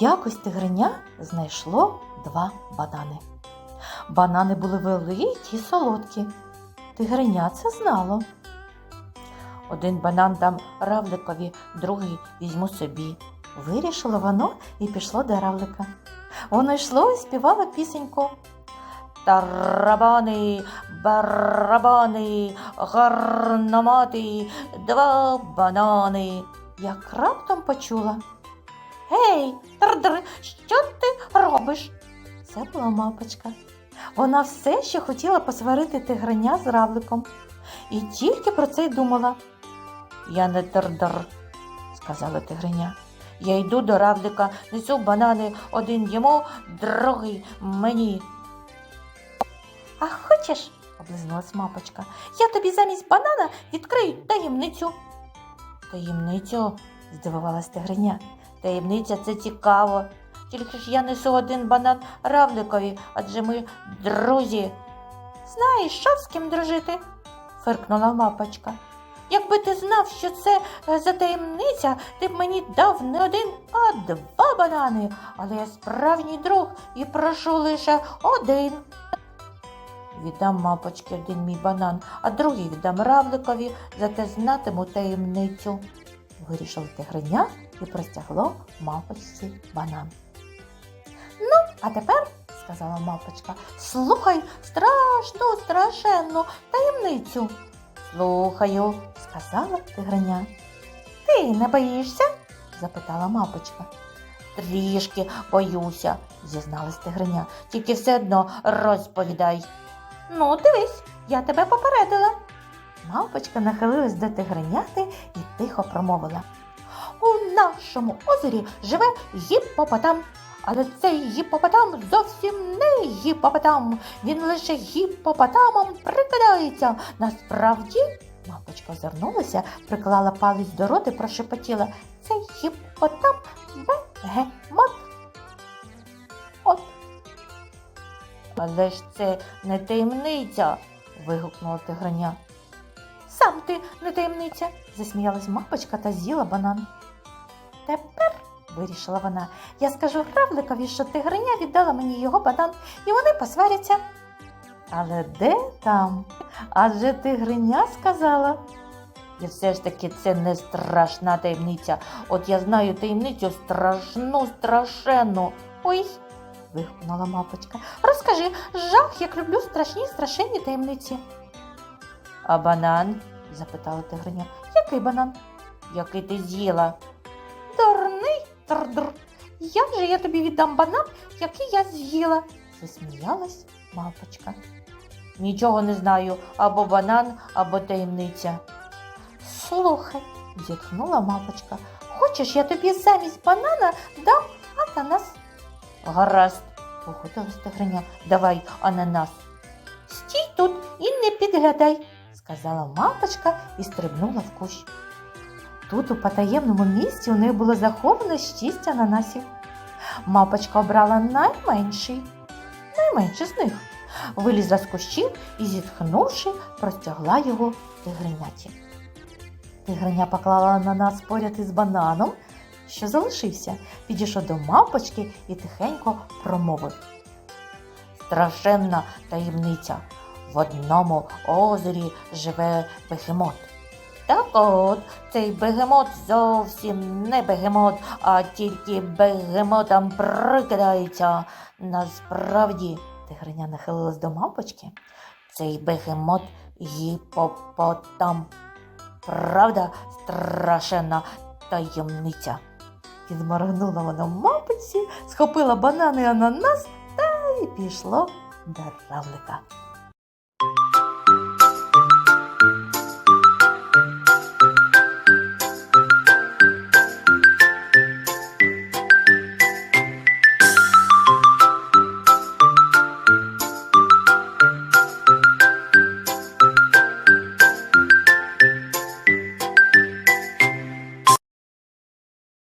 Якось тигриня знайшло два банани. Банани були великі й солодкі. Тигриня це знало. Один банан дам равликові, другий візьму собі. Вирішило воно і пішло до равлика. Воно йшло і співало пісеньку. Тарабани, барабани, гарномати, два банани. Як раптом почула. Гей, тр-др, що ти робиш? Це була мапочка. Вона все ще хотіла посварити тигреня з равликом. І тільки про це й думала. Я не тр-др, сказала тигреня. Я йду до равлика, несу банани, один йому, другий мені. А хочеш, облизнулась мапочка, я тобі замість банана відкрию таємницю. Таємницю? здивувалась тигриня. Таємниця це цікаво. Тільки ж я несу один банан равликові, адже ми друзі. Знаєш, що з ким дружити? фиркнула мапочка. Якби ти знав, що це е, за таємниця, ти б мені дав не один, а два банани. Але я справжній друг і прошу лише один. Віддам мапочці один мій банан, а другий віддам равликові, зате знатиму таємницю. Вирішив тигриня і простягло мапочці банан. Ну, а тепер, сказала мапочка, слухай страшну, страшенну таємницю. Слухаю, сказала тигриня. Ти не боїшся? запитала мапочка. Трішки боюся, зізналась тигриня. Тільки все одно розповідай. Ну, дивись, я тебе попередила. Мавпочка нахилилась до тигреняти і тихо промовила. У нашому озері живе гіпопотам, але цей гіпопотам зовсім не гіпопотам. Він лише гіпопотамом прикидається. Насправді, мавпочка озирнулася, приклала палець до роти, прошепотіла. Цей гіпопотам бегемот. От. Але ж це не таємниця. вигукнула тигреня. Сам ти не таємниця, засміялась мапочка та з'їла банан. Тепер, вирішила вона, я скажу Равликові, що тигриня віддала мені його банан, і вони посваряться. Але де там? Адже тигриня сказала. І все ж таки це не страшна таємниця. От я знаю таємницю страшну, страшенну. Ой, вигукнула мапочка. Розкажи, жах, як люблю страшні страшенні таємниці. А банан? запитала тигриня. Який банан? Який ти з'їла? Дурний трдр. Як же я тобі віддам банан, який я з'їла? засміялась мавпочка. Нічого не знаю, або банан, або таємниця. Слухай, зітхнула мапочка. Хочеш, я тобі замість банана дам ананас? Гаразд, погодилась тигриня. Давай ананас. Стій тут і не підглядай, сказала мапочка і стрибнула в кущ. Тут у потаємному місці у неї було заховано шість ананасів. Мапочка обрала найменший, найменший з них, вилізла з кущів і, зітхнувши, простягла його тигриняті. Тигриня поклала ананас поряд із бананом, що залишився, підійшов до мавпочки і тихенько промовив. Страшенна таємниця. В одному озері живе бегемот. Так от, цей бегемот зовсім не бегемот, а тільки бегемотом прикидається. Насправді, тигриня нахилилась до мавпочки, цей бегемот гіпопотам. Правда, страшенна таємниця. Підморгнула вона мавпочці, схопила банани і ананас та й пішло до равлика.